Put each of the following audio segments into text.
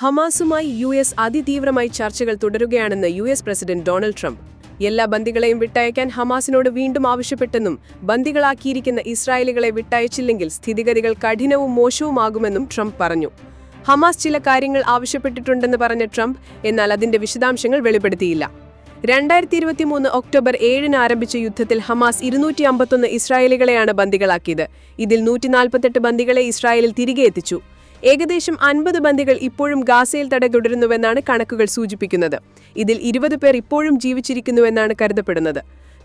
ഹമാസുമായി U S അതിതീവ്രമായി ചർച്ചകൾ തുടരുകയാണെന്ന് U S president Donald Trump. എല്ലാ ബന്ദികളെയും വിട്ടയക്കാൻ ഹമാസിനോട് വീണ്ടും ആവശ്യപ്പെട്ടെന്നും ബന്ദികളാക്കിയിരിക്കുന്ന ഇസ്രായേലികളെ വിട്ടയച്ചില്ലെങ്കിൽ സ്ഥിതിഗതികൾ കഠിനവും മോശവുമാകുമെന്നും ട്രംപ് പറഞ്ഞു. ഹമാസ് ചില കാര്യങ്ങൾ ആവശ്യപ്പെട്ടിട്ടുണ്ടെന്ന് പറഞ്ഞ ട്രംപ് എന്നാൽ അതിന്റെ വിശദാംശങ്ങൾ വെളിപ്പെടുത്തിയില്ല. രണ്ടായിരത്തി ഇരുപത്തിമൂന്ന് ഒക്ടോബർ ഏഴിന് ആരംഭിച്ച യുദ്ധത്തിൽ ഹമാസ് ഇരുന്നൂറ്റി അമ്പത്തൊന്ന് ഇസ്രായേലികളെയാണ് ബന്ദികളാക്കിയത്. ഇതിൽ നൂറ്റി നാൽപ്പത്തെട്ട് ബന്ദികളെ ഇസ്രായേലിൽ തിരികെ എത്തിച്ചു. ഏകദേശം അൻപത് ബന്ദികൾ ഇപ്പോഴും ഗാസയിൽ തട തുടരുന്നുവെന്നാണ് കണക്കുകൾ സൂചിപ്പിക്കുന്നത്. ഇതിൽ ഇരുപത് പേർ ഇപ്പോഴും ജീവിച്ചിരിക്കുന്നുവെന്നാണ് കരുതപ്പെടുന്നത്.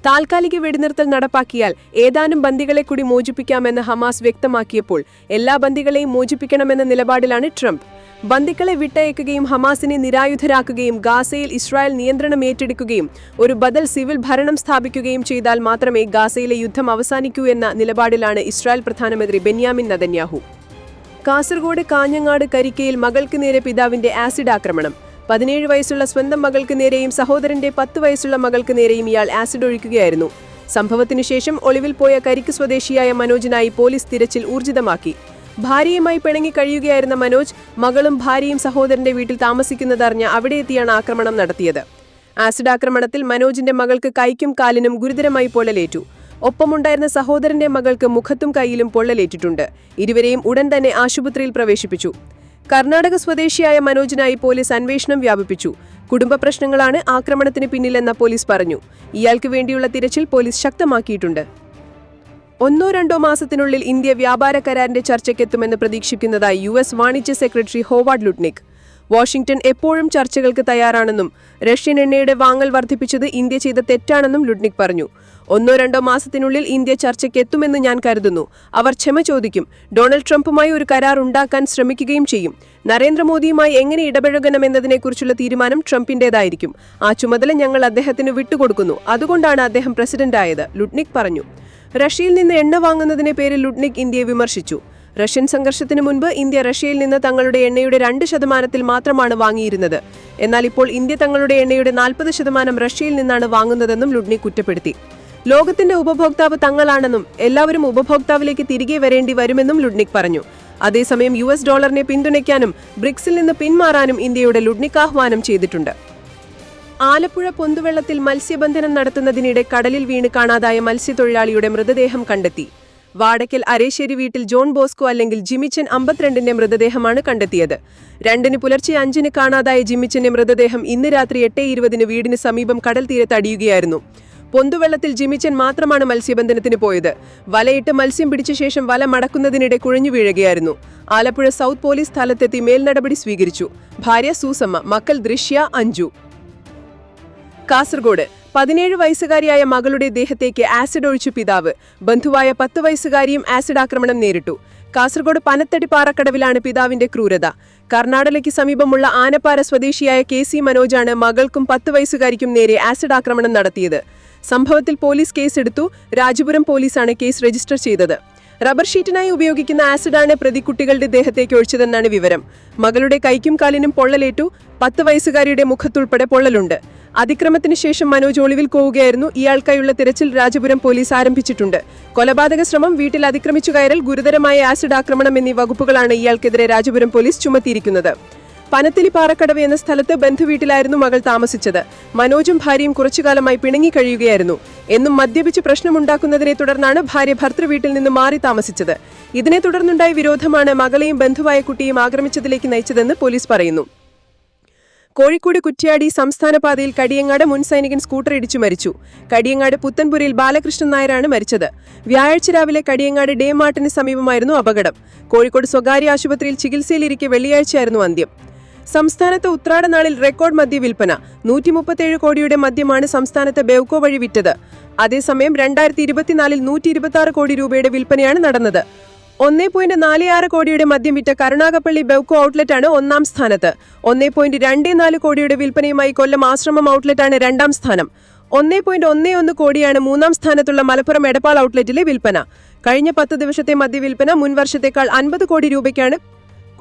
താൽക്കാലിക വെടിനിർത്തൽ നടപ്പാക്കിയാൽ ഏതാനും ബന്ദികളെ കൂടി മോചിപ്പിക്കാമെന്ന് ഹമാസ് വ്യക്തമാക്കിയപ്പോൾ എല്ലാ ബന്ദികളെയും മോചിപ്പിക്കണമെന്ന നിലപാടിലാണ് ട്രംപ്. ബന്ദികളെ വിട്ടയക്കുകയും ഹമാസിനെ നിരായുധരാക്കുകയും ഗാസയിൽ ഇസ്രായേൽ നിയന്ത്രണം ഏറ്റെടുക്കുകയും ഒരു ബദൽ സിവിൽ ഭരണം സ്ഥാപിക്കുകയും ചെയ്താൽ മാത്രമേ ഗാസയിലെ യുദ്ധം അവസാനിക്കൂ എന്ന നിലപാടിലാണ് ഇസ്രായേൽ പ്രധാനമന്ത്രി ബെന്യാമിൻ നദന്യാഹു. കാസർഗോഡ് കാഞ്ഞങ്ങാട് കരിക്കയിൽ മകൾക്ക് നേരെ പിതാവിന്റെ ആസിഡ് ആക്രമണം. പതിനേഴ് വയസ്സുള്ള സ്വന്തം മകൾക്ക് നേരെയും സഹോദരന്റെ പത്ത് വയസ്സുള്ള മകൾക്ക് നേരെയും ഇയാൾ ആസിഡ് ഒഴിക്കുകയായിരുന്നു. സംഭവത്തിനു ശേഷം ഒളിവിൽ പോയ കരിക്ക് സ്വദേശിയായ മനോജിനായി പോലീസ് തിരച്ചിൽ ഊർജിതമാക്കി. ഭാര്യയുമായി പിണങ്ങി കഴിയുകയായിരുന്ന മനോജ് മകളും ഭാര്യയും സഹോദരന്റെ വീട്ടിൽ താമസിക്കുന്നതറിഞ്ഞ് അവിടെ എത്തിയാണ് ആക്രമണം നടത്തിയത്. ആസിഡ് ആക്രമണത്തിൽ മനോജിന്റെ മകൾക്ക് കൈക്കും കാലിനും ഗുരുതരമായി പൊള്ളലേറ്റു. ഒപ്പമുണ്ടായിരുന്ന സഹോദരന്റെ മകൾക്ക് മുഖത്തും കൈയിലും പൊള്ളലേറ്റിട്ടുണ്ട്. ഇരുവരെയും ഉടൻ തന്നെ ആശുപത്രിയിൽ പ്രവേശിപ്പിച്ചു. കർണാടക സ്വദേശിയായ മനോജിനായി പോലീസ് അന്വേഷണം വ്യാപിപ്പിച്ചു. കുടുംബ പ്രശ്നങ്ങളാണ് ആക്രമണത്തിന് പിന്നിലെന്ന പോലീസ് പറഞ്ഞു. ഇയാൾക്ക് വേണ്ടിയുള്ള തിരച്ചിൽ പോലീസ് ശക്തമാക്കിയിട്ടുണ്ട്. ഒന്നോ രണ്ടോ മാസത്തിനുള്ളിൽ ഇന്ത്യ വ്യാപാര കരാറിന്റെ ചർച്ചയ്ക്കെത്തുമെന്ന് പ്രതീക്ഷിക്കുന്നതായി യു എസ് വാണിജ്യ സെക്രട്ടറി ഹോവാർഡ് ലുട്നിക്. വാഷിംഗ്ടൺ എപ്പോഴും ചർച്ചകൾക്ക് തയ്യാറാണെന്നും റഷ്യൻ എണ്ണയുടെ വാങ്ങൽ വർദ്ധിപ്പിച്ചത് ഇന്ത്യ ചെയ്ത തെറ്റാണെന്നും ലുഡ്നിക് പറഞ്ഞു. ഒന്നോ രണ്ടോ മാസത്തിനുള്ളിൽ ഇന്ത്യ ചർച്ചയ്ക്ക് എത്തുമെന്ന് ഞാൻ കരുതുന്നു. അവർ ക്ഷമ ചോദിക്കും. ഡൊണാൾഡ് ട്രംപുമായി ഒരു കരാർ ഉണ്ടാക്കാൻ ശ്രമിക്കുകയും ചെയ്യും. നരേന്ദ്രമോദിയുമായി എങ്ങനെ ഇടപഴകണമെന്നതിനെക്കുറിച്ചുള്ള തീരുമാനം ട്രംപിന്റേതായിരിക്കും. ആ ചുമതല ഞങ്ങൾ അദ്ദേഹത്തിന് വിട്ടുകൊടുക്കുന്നു. അതുകൊണ്ടാണ് അദ്ദേഹം പ്രസിഡന്റായത് ലുഡ്നിക് പറഞ്ഞു. റഷ്യയിൽ നിന്ന് എണ്ണ വാങ്ങുന്നതിനെ പേരിൽ ലുഡ്നിക് ഇന്ത്യയെ വിമർശിച്ചു. റഷ്യൻ സംഘർഷത്തിന് മുൻപ് ഇന്ത്യ റഷ്യയിൽ നിന്ന് തങ്ങളുടെ എണ്ണയുടെ രണ്ട് ശതമാനത്തിൽ മാത്രമാണ് വാങ്ങിയിരുന്നത്. എന്നാൽ ഇപ്പോൾ ഇന്ത്യ തങ്ങളുടെ എണ്ണയുടെ നാൽപ്പത് ശതമാനം റഷ്യയിൽ നിന്നാണ് വാങ്ങുന്നതെന്നും ലുഡ്നി കുറ്റപ്പെടുത്തി. ലോകത്തിന്റെ ഉപഭോക്താവ് തങ്ങളാണെന്നും എല്ലാവരും ഉപഭോക്താവിലേക്ക് തിരികെ വരേണ്ടി വരുമെന്നും ലുഡ്നിക് പറഞ്ഞു. അതേസമയം യു എസ് ഡോളറിനെ പിന്തുണയ്ക്കാനും ബ്രിക്സിൽ നിന്ന് പിന്മാറാനും ഇന്ത്യയുടെ ലുഡ്നിക് ആഹ്വാനം ചെയ്തിട്ടുണ്ട്. ആലപ്പുഴ പൊന്തുവെള്ളത്തിൽ മത്സ്യബന്ധനം നടത്തുന്നതിനിടെ കടലിൽ വീണ് കാണാതായ മത്സ്യത്തൊഴിലാളിയുടെ മൃതദേഹം കണ്ടെത്തി. വാടക്കൽ അരേശ്ശേരി വീട്ടിൽ ജോൺ ബോസ്കോ അല്ലെങ്കിൽ ജിമിച്ചൻ അമ്പത്തിരണ്ടിന്റെ മൃതദേഹമാണ് കണ്ടെത്തിയത്. രണ്ടിന് പുലർച്ചെ അഞ്ചിന് കാണാതായ ജിമിച്ചന്റെ മൃതദേഹം ഇന്ന് രാത്രി എട്ട് ഇരുപതിന് വീടിന് സമീപം കടൽ തീരത്ത് അടിയുകയായിരുന്നു. പൊന്തുവെള്ളത്തിൽ ജിമിച്ചൻ മാത്രമാണ് മത്സ്യബന്ധനത്തിന് പോയത്. വലയിട്ട് മത്സ്യം പിടിച്ച ശേഷം വല മടക്കുന്നതിനിടെ കുഴഞ്ഞു വീഴുകയായിരുന്നു. ആലപ്പുഴ സൗത്ത് പോലീസ് സ്ഥലത്തെത്തി മേൽനടപടി സ്വീകരിച്ചു. ഭാര്യ സൂസമ്മ മക്കൾ ദൃശ്യ അഞ്ജു. കാസർഗോഡ്. പതിനേഴ് വയസ്സുകാരിയായ മകളുടെ ദേഹത്തേക്ക് ആസിഡ് ഒഴിച്ചു പിതാവ്. ബന്ധുവായ പത്ത് വയസ്സുകാരിയും ആസിഡ് ആക്രമണം നേരിട്ടു. കാസർഗോഡ് പനത്തടി പാറക്കടവിലാണ് പിതാവിന്റെ ക്രൂരത. കർണാടകയ്ക്ക് സമീപമുള്ള ആനപ്പാറ സ്വദേശിയായ കെ സി മനോജാണ് മകൾക്കും പത്ത് വയസ്സുകാരിക്കും നേരെ ആസിഡ് ആക്രമണം നടത്തിയത്. സംഭവത്തിൽ പോലീസ് കേസെടുത്തു. രാജപുരം പോലീസാണ് കേസ് രജിസ്റ്റർ ചെയ്തത്. റബ്ബർ ഷീറ്റിനായി ഉപയോഗിക്കുന്ന ആസിഡാണ് പ്രതിക്കുട്ടികളുടെ ദേഹത്തേക്ക് ഒഴിച്ചതെന്നാണ് വിവരം. മകളുടെ കൈക്കും കാലിനും പൊള്ളലേറ്റു. പത്ത് വയസ്സുകാരിയുടെ മുഖത്തുൾപ്പെടെ പൊള്ളലുണ്ട്. അതിക്രമത്തിന് ശേഷം മനോജ് ഒളിവിൽ പോവുകയായിരുന്നു. ഇയാൾക്കായുള്ള തിരച്ചിൽ രാജപുരം പോലീസ് ആരംഭിച്ചിട്ടുണ്ട്. കൊലപാതക ശ്രമം വീട്ടിൽ അതിക്രമിച്ചു കയറൽ ഗുരുതരമായ ആസിഡ് ആക്രമണം എന്നീ വകുപ്പുകളാണ് ഇയാൾക്കെതിരെ രാജപുരം പോലീസ് ചുമത്തിയിരിക്കുന്നത്. പനത്തിലി പാറക്കടവ് എന്ന സ്ഥലത്ത് ബന്ധുവീട്ടിലായിരുന്നു മകൾ താമസിച്ചത്. മനോജും ഭാര്യയും കുറച്ചുകാലമായി പിണങ്ങി കഴിയുകയായിരുന്നു എന്നും മദ്യപിച്ച് പ്രശ്നമുണ്ടാക്കുന്നതിനെ തുടർന്നാണ് ഭാര്യ ഭർത്തൃവീട്ടിൽ നിന്ന് മാറി താമസിച്ചത്. ഇതിനെ തുടർന്നുണ്ടായ വിരോധമാണ് മകളെയും ബന്ധുവായ കുട്ടിയും ആക്രമിച്ചതിലേക്ക് നയിച്ചതെന്ന് പോലീസ് പറയുന്നു. കോഴിക്കോട് കുറ്റ്യാടി സംസ്ഥാന പാതയിൽ കടിയങ്ങാട് മുൻ സൈനികൻ സ്കൂട്ടർ ഇടിച്ചു മരിച്ചു. കടിയങ്ങാട് പുത്തൻപുരയിൽ ബാലകൃഷ്ണൻ നായരാണ് മരിച്ചത്. വ്യാഴാഴ്ച രാവിലെ കടിയങ്ങാട് ഡേ മാർട്ടിന് സമീപമായിരുന്നു അപകടം. കോഴിക്കോട് സ്വകാര്യ ആശുപത്രിയിൽ ചികിത്സയിലിരിക്കെ വെള്ളിയാഴ്ചയായിരുന്നു അന്ത്യം. സംസ്ഥാനത്ത് ഉത്രാടനാളിൽ റെക്കോർഡ് മദ്യ വിൽപ്പന. നൂറ്റി മുപ്പത്തേഴ് കോടിയുടെ മദ്യമാണ് സംസ്ഥാനത്ത് ബെവ്കോ വഴി വിറ്റത്. അതേസമയം രണ്ടായിരത്തി ഇരുപത്തിനാലിൽ നൂറ്റി ഇരുപത്തി ആറ് കോടി രൂപയുടെ വിൽപ്പനയാണ് നടന്നത്. ഒന്നേ പോയിന്റ് നാല് ആറ് കോടിയുടെ മദ്യം വിറ്റ കരുണാകപ്പള്ളി ബെവ്കോ ആണ് ഒന്നാം സ്ഥാനത്ത്. ഒന്നേ പോയിന്റ് രണ്ട് നാല് കോടിയുടെ വിൽപ്പനയുമായി കൊല്ലം ആശ്രമം ഔട്ട്ലെറ്റ് ആണ് രണ്ടാം സ്ഥാനം. ഒന്നേ പോയിന്റ് ഒന്നേ ഒന്ന് കോടിയാണ് മൂന്നാം സ്ഥാനത്തുള്ള മലപ്പുറം എടപ്പാൾ ഔട്ട്ലെറ്റിലെ വിൽപ്പന. കഴിഞ്ഞ പത്ത് ദിവസത്തെ മദ്യവിൽപ്പന മുൻവർഷത്തേക്കാൾ അൻപത് കോടി രൂപയ്ക്കാണ്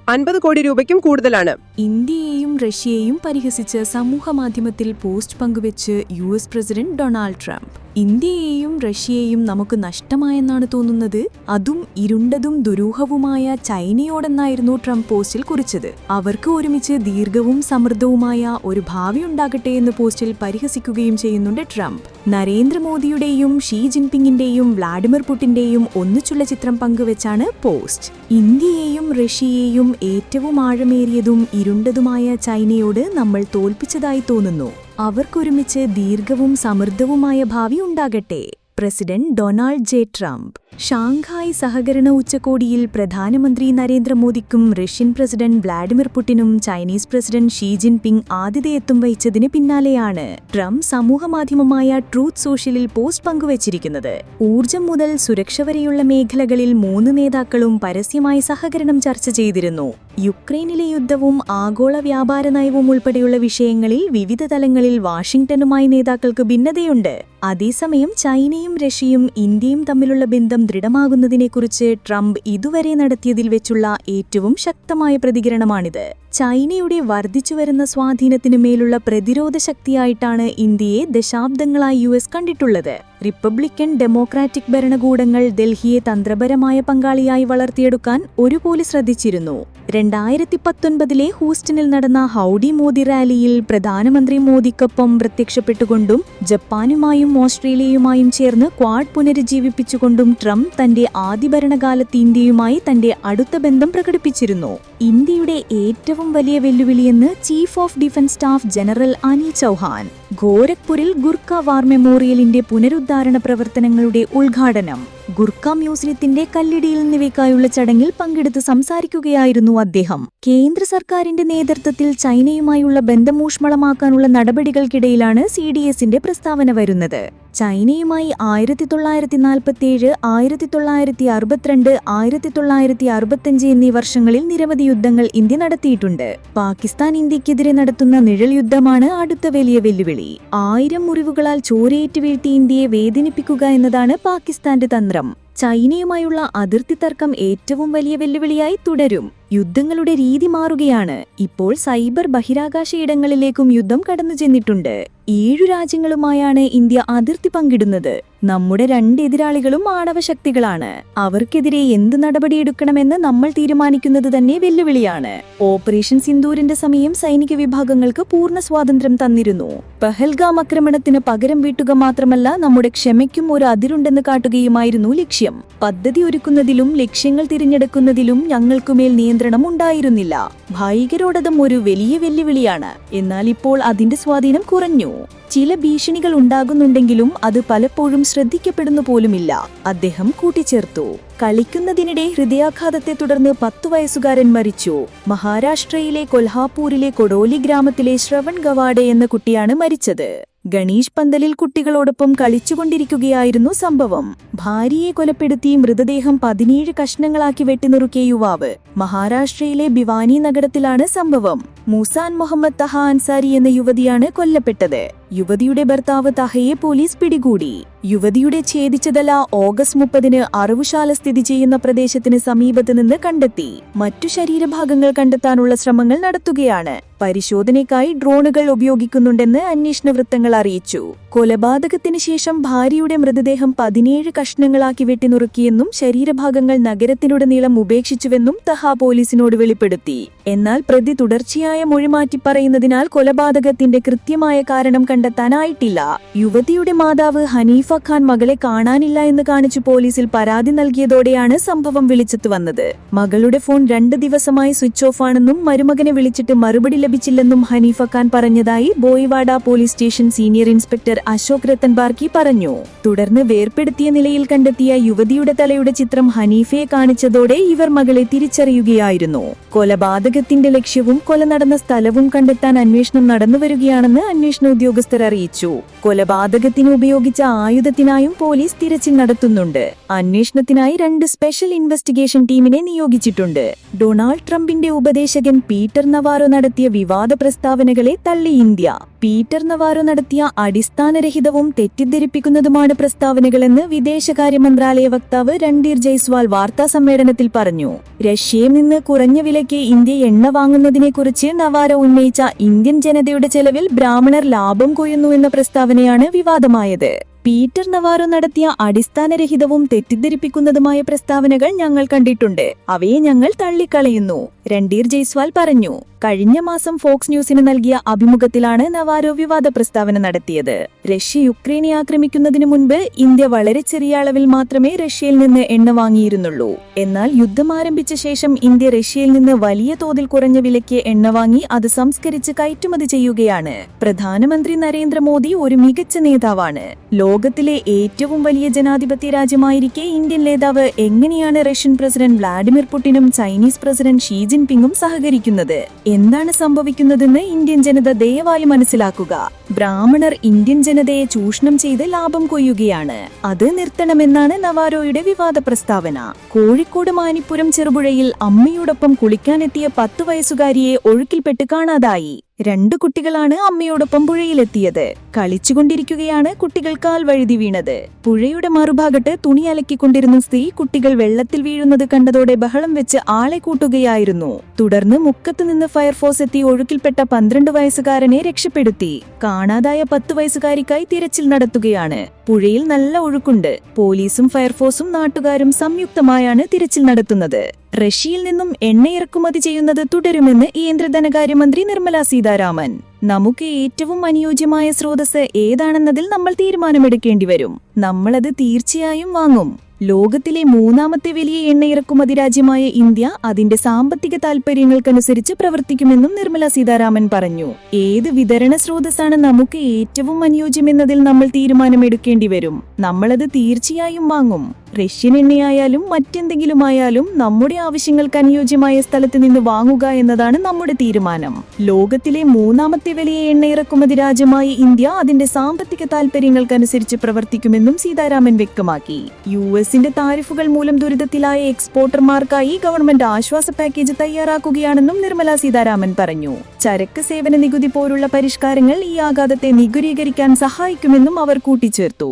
അൻപത് കോടി രൂപയ്ക്കും കൂടുതലാണ്. ഇന്ത്യയെയും റഷ്യയെയും പരിഹസിച്ച് സമൂഹമാധ്യമത്തിൽ പോസ്റ്റ് പങ്കുവെച്ച് U S president Donald Trump. ഇന്ത്യയെയും റഷ്യയെയും നമുക്ക് നഷ്ടമായെന്നാണ് തോന്നുന്നത്. അതും ഇരുണ്ടതും ദുരൂഹവുമായ ചൈനയോടെന്നായിരുന്നു ട്രംപ് പോസ്റ്റിൽ കുറിച്ചത്. അവർക്ക് ഒരുമിച്ച് ദീർഘവും സമൃദ്ധവുമായ ഒരു ഭാവി ഉണ്ടാകട്ടെ എന്ന് പോസ്റ്റിൽ പരിഹസിക്കുകയും ചെയ്യുന്നുണ്ട് ട്രംപ്. നരേന്ദ്രമോദിയുടെയും ഷീ ജിൻപിങ്ങിന്റെയും വ്ളാഡിമിർ പുട്ടിന്റെയും ഒന്നിച്ചുള്ള ചിത്രം പങ്കുവെച്ചാണ് പോസ്റ്റ്. ഇന്ത്യയെയും റഷ്യയെയും ഏറ്റവും ആഴമേറിയതും ഇരുണ്ടതുമായ ചൈനയോട് നമ്മൾ തോൽപ്പിച്ചതായി തോന്നുന്നു. അവർക്കൊരുമിച്ച് ദീർഘവും സമൃദ്ധവുമായ ഭാവി ഉണ്ടാകട്ടെ. President Donald J Trump. Shanghai സഹകരണ ഉച്ചകോടിയിൽ പ്രധാനമന്ത്രി നരേന്ദ്രമോദിക്കും റഷ്യൻ പ്രസിഡന്റ് വ്ളാഡിമിർ പുടിനും ചൈനീസ് പ്രസിഡന്റ് ഷീ ജിൻപിങ് ആതിഥേയത്വം വഹിച്ചതിന് പിന്നാലെയാണ് ട്രംപ് സമൂഹമാധ്യമമായ ട്രൂത്ത് സോഷ്യലിൽ പോസ്റ്റ് പങ്കുവച്ചിരിക്കുന്നത്. ഊർജം മുതൽ സുരക്ഷ വരെയുള്ള മേഖലകളിൽ മൂന്ന് നേതാക്കളും പരസ്യമായി സഹകരണം ചർച്ച ചെയ്തിരുന്നു. യുക്രൈനിലെ യുദ്ധവും ആഗോള വ്യാപാര നയവും ഉൾപ്പെടെയുള്ള വിഷയങ്ങളിൽ വിവിധ തലങ്ങളിൽ വാഷിംഗ്ടണുമായി നേതാക്കൾക്ക് ഭിന്നതയുണ്ട്. അതേസമയം ചൈനയും റഷ്യയും ഇന്ത്യയും തമ്മിലുള്ള ബന്ധം ദൃഢമാകുന്നതിനെക്കുറിച്ച് ട്രംപ് ഇതുവരെ നടത്തിയതിൽ വെച്ചുള്ള ഏറ്റവും ശക്തമായ പ്രതികരണമാണിത്. ചൈനയുടെ വർദ്ധിച്ചുവരുന്ന സ്വാധീനത്തിനു മേലുള്ള പ്രതിരോധ ശക്തിയായിട്ടാണ് ഇന്ത്യയെ ദശാബ്ദങ്ങളായി യു എസ് കണ്ടിട്ടുള്ളത്. റിപ്പബ്ലിക്കൻ ഡെമോക്രാറ്റിക് ഭരണകൂടങ്ങൾ ഡൽഹിയെ തന്ത്രപരമായ പങ്കാളിയായി വളർത്തിയെടുക്കാൻ ഒരുപോലെ ശ്രദ്ധിച്ചിരുന്നു. രണ്ടായിരത്തി പത്തൊൻപതിലെ ഹൂസ്റ്റണിൽ നടന്ന ഹൌഡി മോദി റാലിയിൽ പ്രധാനമന്ത്രി മോദിക്കൊപ്പം പ്രത്യക്ഷപ്പെട്ടുകൊണ്ടും ജപ്പാനുമായും ഓസ്ട്രേലിയയുമായും ചേർന്ന് ക്വാഡ് പുനരുജ്ജീവിപ്പിച്ചുകൊണ്ടും ട്രംപ് തന്റെ ആദ്യ ഭരണകാലത്ത് ഇന്ത്യയുമായി തന്റെ അടുത്ത ബന്ധം പ്രകടിപ്പിച്ചിരുന്നു. ഇന്ത്യയുടെ ഏറ്റവും വലിയ വെല്ലുവിളിയെന്ന് chief of defence staff general Anil Chauhan. ഗോരഖ്പൂരിൽ Gurkha war മെമ്മോറിയലിന്റെ പുനരുദ്ധാരണ പ്രവർത്തനങ്ങളുടെ ഉദ്ഘാടനം. ഗുർഖ മ്യൂസിയത്തിന്റെ കല്ലിടിയിൽ എന്നിവയ്ക്കായുള്ള ചടങ്ങിൽ പങ്കെടുത്ത് സംസാരിക്കുകയായിരുന്നു അദ്ദേഹം. കേന്ദ്ര സർക്കാരിന്റെ നേതൃത്വത്തിൽ ചൈനയുമായുള്ള ബന്ധം ഊഷ്മളമാക്കാനുള്ള നടപടികൾക്കിടയിലാണ് സി ഡി എസിന്റെ പ്രസ്താവന വരുന്നത്. ചൈനയുമായി ആയിരത്തി തൊള്ളായിരത്തി നാൽപ്പത്തിയേഴ് ആയിരത്തി തൊള്ളായിരത്തി അറുപത്തിരണ്ട് ആയിരത്തി തൊള്ളായിരത്തി അറുപത്തഞ്ച് എന്നീ വർഷങ്ങളിൽ നിരവധി യുദ്ധങ്ങൾ ഇന്ത്യ നടത്തിയിട്ടുണ്ട്. പാകിസ്ഥാൻ ഇന്ത്യക്കെതിരെ നടത്തുന്ന നിഴൽ യുദ്ധമാണ് അടുത്ത വലിയ വെല്ലുവിളി. ആയിരം മുറിവുകളാൽ ചോരയേറ്റ് വീഴ്ത്തി ഇന്ത്യയെ വേദനിപ്പിക്കുക എന്നതാണ് പാകിസ്ഥാന്റെ തന്ത്രം. ചൈനയുമായുള്ള അതിർത്തി തർക്കം ഏറ്റവും വലിയ വെല്ലുവിളിയായി തുടരും. യുദ്ധങ്ങളുടെ രീതി മാറുകയാണ്. ഇപ്പോൾ സൈബർ ബഹിരാകാശ ഇടങ്ങളിലേക്കും യുദ്ധം കടന്നു ചെന്നിട്ടുണ്ട്. ഏഴു രാജ്യങ്ങളുമായാണ് ഇന്ത്യ അതിർത്തി പങ്കിടുന്നത്. നമ്മുടെ രണ്ട് എതിരാളികളും ആണവശക്തികളാണ് അവർക്കെതിരെ എന്ത് നടപടിയെടുക്കണമെന്ന് നമ്മൾ തീരുമാനിക്കുന്നത് തന്നെ വെല്ലുവിളിയാണ്. ഓപ്പറേഷൻ സിന്ദൂരിന്റെ സമയം സൈനിക വിഭാഗങ്ങൾക്ക് പൂർണ സ്വാതന്ത്ര്യം തന്നിരുന്നു. പഹൽഗാം ആക്രമണത്തിന് പകരം വീട്ടുക മാത്രമല്ല നമ്മുടെ ക്ഷമയ്ക്കും ഒരു അതിരുണ്ടെന്ന് കാട്ടുകയുമായിരുന്നു ലക്ഷ്യം. പദ്ധതി ഒരുക്കുന്നതിലും ലക്ഷ്യങ്ങൾ തിരഞ്ഞെടുക്കുന്നതിലും ഞങ്ങൾക്കുമേൽ നിയന്ത്രണം ഉണ്ടായിരുന്നില്ല ഭായികരോടതും ഒരു വലിയ വെല്ലുവിളിയാണ്. എന്നാൽ ഇപ്പോൾ അതിന്റെ സ്വാധീനം കുറഞ്ഞു. ചില ഭീഷണികൾ ഉണ്ടാകുന്നുണ്ടെങ്കിലും അത് പലപ്പോഴും ശ്രദ്ധിക്കപ്പെടുന്നു പോലുമില്ല. അദ്ദേഹം കൂട്ടിച്ചേർത്തു. കളിക്കുന്നതിനിടെ ഹൃദയാഘാതത്തെ തുടർന്ന് പത്തു വയസ്സുകാരൻ മരിച്ചു. മഹാരാഷ്ട്രയിലെ കൊൽഹാപൂരിലെ കൊടോലി ഗ്രാമത്തിലെ ശ്രവൺ ഗവാഡെ എന്ന കുട്ടിയാണ് മരിച്ചത്. ഗണീഷ് പന്തലിൽ കുട്ടികളോടൊപ്പം കളിച്ചുകൊണ്ടിരിക്കുകയായിരുന്നു സംഭവം. ഭാര്യയെ കൊലപ്പെടുത്തി മൃതദേഹം പതിനേഴ് കഷ്ണങ്ങളാക്കി വെട്ടിനുറുക്കിയ യുവാവ് മഹാരാഷ്ട്രയിലെ ഭിവാനി നഗരത്തിലാണ് സംഭവം. മൂസാൻ മുഹമ്മദ് തഹ അൻസാരി എന്ന യുവതിയാണ് കൊല്ലപ്പെട്ടത്. യുവതിയുടെ ഭർത്താവ് തഹയെ പോലീസ് പിടികൂടി. യുവതിയുടെ ഛേദിച്ചതല ഓഗസ്റ്റ് മുപ്പതിന് അറിവുശാല സ്ഥിതി ചെയ്യുന്ന പ്രദേശത്തിന് സമീപത്ത് നിന്ന് കണ്ടെത്തി. മറ്റു ശരീരഭാഗങ്ങൾ കണ്ടെത്താനുള്ള ശ്രമങ്ങൾ നടത്തുകയാണ്. പരിശോധനയ്ക്കായി ഡ്രോണുകൾ ഉപയോഗിക്കുന്നുണ്ടെന്ന് അന്വേഷണ വൃത്തങ്ങൾ അറിയിച്ചു. കൊലപാതകത്തിന് ശേഷം ഭാര്യയുടെ മൃതദേഹം പതിനേഴ് കഷ്ണങ്ങളാക്കി വെട്ടിനുറുക്കിയെന്നും ശരീരഭാഗങ്ങൾ നഗരത്തിനുടനീളം ഉപേക്ഷിച്ചുവെന്നും തഹ പോലീസിനോട് വെളിപ്പെടുത്തി. എന്നാൽ പ്രതി തുടർച്ചയായ മൊഴിമാറ്റി പറയുന്നതിനാൽ കൊലപാതകത്തിന്റെ കൃത്യമായ കാരണം കണ്ടെത്താനായിട്ടില്ല. യുവതിയുടെ മാതാവ് ഹനീഫ ഖാൻ മകളെ കാണാനില്ല എന്ന് കാണിച്ചു പോലീസിൽ പരാതി നൽകിയതോടെയാണ് സംഭവം വിളിച്ചെത്തു വന്നത്. മകളുടെ ഫോൺ രണ്ട് ദിവസമായി സ്വിച്ച് ഓഫ് ആണെന്നും മരുമകനെ വിളിച്ചിട്ട് മറുപടി ലഭിച്ചില്ലെന്നും ഹനീഫ ഖാൻ പറഞ്ഞതായി Bhoiwada police station senior inspector Ashok Ratan Barki പറഞ്ഞു. തുടർന്ന് വേർപ്പെടുത്തിയ നിലയിൽ കണ്ടെത്തിയ യുവതിയുടെ തലയുടെ ചിത്രം ഹനീഫയെ കാണിച്ചതോടെ ഇവർ മകളെ തിരിച്ചറിയുകയായിരുന്നു. കൊലപാതകത്തിന്റെ ലക്ഷ്യവും കൊല നടന്ന സ്ഥലവും കണ്ടെത്താൻ അന്വേഷണം നടന്നുവരികയാണെന്ന് അന്വേഷണ ഉദ്യോഗസ്ഥർ അറിയിച്ചു. കൊലപാതകത്തിന് ഉപയോഗിച്ച ആയുധത്തിനായും പോലീസ് തിരച്ചിൽ നടത്തുന്നുണ്ട്. അന്വേഷണത്തിനായി രണ്ട് സ്പെഷ്യൽ ഇൻവെസ്റ്റിഗേഷൻ ടീമിനെ നിയോഗിച്ചിട്ടുണ്ട്. ഡൊണാൾഡ് ട്രംപിന്റെ ഉപദേശകൻ പീറ്റർ നവാറോ നടത്തിയ വിവാദ പ്രസ്താവനകളെ തള്ളി ഇന്ത്യ. പീറ്റർ നവാറോ നടത്തിയ അടിസ്ഥാനരഹിതവും തെറ്റിദ്ധരിപ്പിക്കുന്നതുമാണ് പ്രസ്താവനകളെന്ന് വിദേശകാര്യ മന്ത്രാലയ വക്താവ് രൺധീർ ജയ്സ്വാൾ വാർത്താ സമ്മേളനത്തിൽ പറഞ്ഞു. റഷ്യയിൽ നിന്ന് കുറഞ്ഞ വിലയ്ക്ക് ഇന്ത്യ എണ്ണ വാങ്ങുന്നതിനെക്കുറിച്ച് നവാറോ ഉന്നയിച്ച ഇന്ത്യൻ ജനതയുടെ ചെലവിൽ ബ്രാഹ്മണർ ലാഭം കൊയ്യുന്നു എന്ന പ്രസ്താവനയാണ് വിവാദമായത്. പീറ്റർ നവാറോ നടത്തിയ അടിസ്ഥാനരഹിതവും തെറ്റിദ്ധരിപ്പിക്കുന്നതുമായ പ്രസ്താവനകൾ ഞങ്ങൾ കണ്ടിട്ടുണ്ട്. അവയെ ഞങ്ങൾ തള്ളിക്കളയുന്നു. രണ്ടീർ ജയ്സ്വാൾ പറഞ്ഞു. കഴിഞ്ഞ മാസം ഫോക്സ് ന്യൂസിന് നൽകിയ അഭിമുഖത്തിലാണ് നവാരോ വിവാദ പ്രസ്താവന നടത്തിയത്. റഷ്യ യുക്രൈനെ ആക്രമിക്കുന്നതിനു മുൻപ് ഇന്ത്യ വളരെ ചെറിയ അളവിൽ മാത്രമേ റഷ്യയിൽ നിന്ന് എണ്ണ വാങ്ങിയിരുന്നുള്ളൂ. എന്നാൽ യുദ്ധം ആരംഭിച്ച ശേഷം ഇന്ത്യ റഷ്യയിൽ നിന്ന് വലിയ തോതിൽ കുറഞ്ഞ വിലയ്ക്ക് എണ്ണ വാങ്ങി അത് സംസ്കരിച്ച് കയറ്റുമതി ചെയ്യുകയാണ്. പ്രധാനമന്ത്രി നരേന്ദ്രമോദി ഒരു മികച്ച നേതാവാണ്. ലോകത്തിലെ ഏറ്റവും വലിയ ജനാധിപത്യ രാജ്യമായിരിക്കെ ഇന്ത്യൻ നേതാവ് എങ്ങനെയാണ് റഷ്യൻ പ്രസിഡന്റ് വ്ളാഡിമിർ പുടിനും ചൈനീസ് പ്രസിഡന്റ് ഷീ ജിൻപിങ്ങും സഹകരിക്കുന്നത്. എന്താണ് സംഭവിക്കുന്നതെന്ന് ഇന്ത്യൻ ജനത ദയവായി മനസ്സിലാക്കുക. ബ്രാഹ്മണർ ഇന്ത്യൻ ജനതയെ ചൂഷണം ചെയ്ത് ലാഭം കൊയ്യുകയാണ്. അത് നിർത്തണമെന്നാണ് നവാരോയുടെ വിവാദ പ്രസ്താവന. കോഴിക്കോട് മാനിപ്പുരം ചെറുപുഴയിൽ അമ്മയോടൊപ്പം കുളിക്കാനെത്തിയ പത്തു വയസ്സുകാരിയെ ഒഴുക്കിൽപ്പെട്ട് കാണാതായി. രണ്ടു കുട്ടികളാണ് അമ്മയോടൊപ്പം പുഴയിലെത്തിയത്. കളിച്ചുകൊണ്ടിരിക്കുകയാണ് കുട്ടികൾ കാൽ വഴുതി വീണത്. പുഴയുടെ മറുഭാഗത്ത് തുണി അലക്കിക്കൊണ്ടിരുന്ന സ്ത്രീ കുട്ടികൾ വെള്ളത്തിൽ വീഴുന്നത് കണ്ടതോടെ ബഹളം വെച്ച് ആളെ കൂട്ടുകയായിരുന്നു. തുടർന്ന് മുക്കത്ത് നിന്ന് ഫയർഫോഴ്സ് എത്തി ഒഴുക്കിൽപ്പെട്ട പന്ത്രണ്ട് വയസ്സുകാരനെ രക്ഷപ്പെടുത്തി. കാണാതായ പത്ത് വയസ്സുകാരിക്കായി തിരച്ചിൽ നടത്തുകയാണ്. പുഴയിൽ നല്ല ഒഴുക്കുണ്ട്. പോലീസും ഫയർഫോഴ്സും നാട്ടുകാരും സംയുക്തമായാണ് തിരച്ചിൽ നടത്തുന്നത്. റഷ്യയിൽ നിന്നും എണ്ണ ഇറക്കുമതി ചെയ്യുന്നത് തുടരുമെന്ന് കേന്ദ്ര ധനകാര്യമന്ത്രി നിർമ്മല സീതാരാമൻ. നമുക്ക് ഏറ്റവും അനുയോജ്യമായ സ്രോതസ് ഏതാണെന്നതിൽ നമ്മൾ തീരുമാനമെടുക്കേണ്ടി വരും നമ്മളത് തീർച്ചയായും വാങ്ങും. ലോകത്തിലെ മൂന്നാമത്തെ വലിയ എണ്ണ ഇറക്കുമതി രാജ്യമായ ഇന്ത്യ അതിന്റെ സാമ്പത്തിക താൽപര്യങ്ങൾക്കനുസരിച്ച് പ്രവർത്തിക്കുമെന്നും നിർമ്മല സീതാരാമൻ പറഞ്ഞു. ഏത് വിതരണ സ്രോതസ്സാണ് നമുക്ക് ഏറ്റവും അനുയോജ്യമെന്നതിൽ നമ്മൾ തീരുമാനമെടുക്കേണ്ടി വരും നമ്മളത് തീർച്ചയായും വാങ്ങും. റഷ്യൻ എണ്ണയായാലും മറ്റെന്തെങ്കിലുമായാലും നമ്മുടെ ആവശ്യങ്ങൾക്ക് അനുയോജ്യമായ സ്ഥലത്ത് നിന്ന് വാങ്ങുക എന്നതാണ് നമ്മുടെ തീരുമാനം. ലോകത്തിലെ മൂന്നാമത്തെ വലിയ എണ്ണ ഇറക്കുമതി രാജ്യമായ ഇന്ത്യ അതിന്റെ സാമ്പത്തിക താൽപര്യങ്ങൾക്കനുസരിച്ച് പ്രവർത്തിക്കുമെന്നും സീതാരാമൻ വ്യക്തമാക്കി. യു എസിന്റെ താരിഫുകൾ മൂലം ദുരിതത്തിലായ എക്സ്പോർട്ടർമാർക്കായി ഗവൺമെന്റ് ആശ്വാസ പാക്കേജ് തയ്യാറാക്കുകയാണെന്നും നിർമ്മല സീതാരാമൻ പറഞ്ഞു. ചരക്ക് സേവന നികുതി പോലുള്ള പരിഷ്കാരങ്ങൾ ഈ ആഘാതത്തെ നികുരീകരിക്കാൻ സഹായിക്കുമെന്നും അവർ കൂട്ടിച്ചേർത്തു.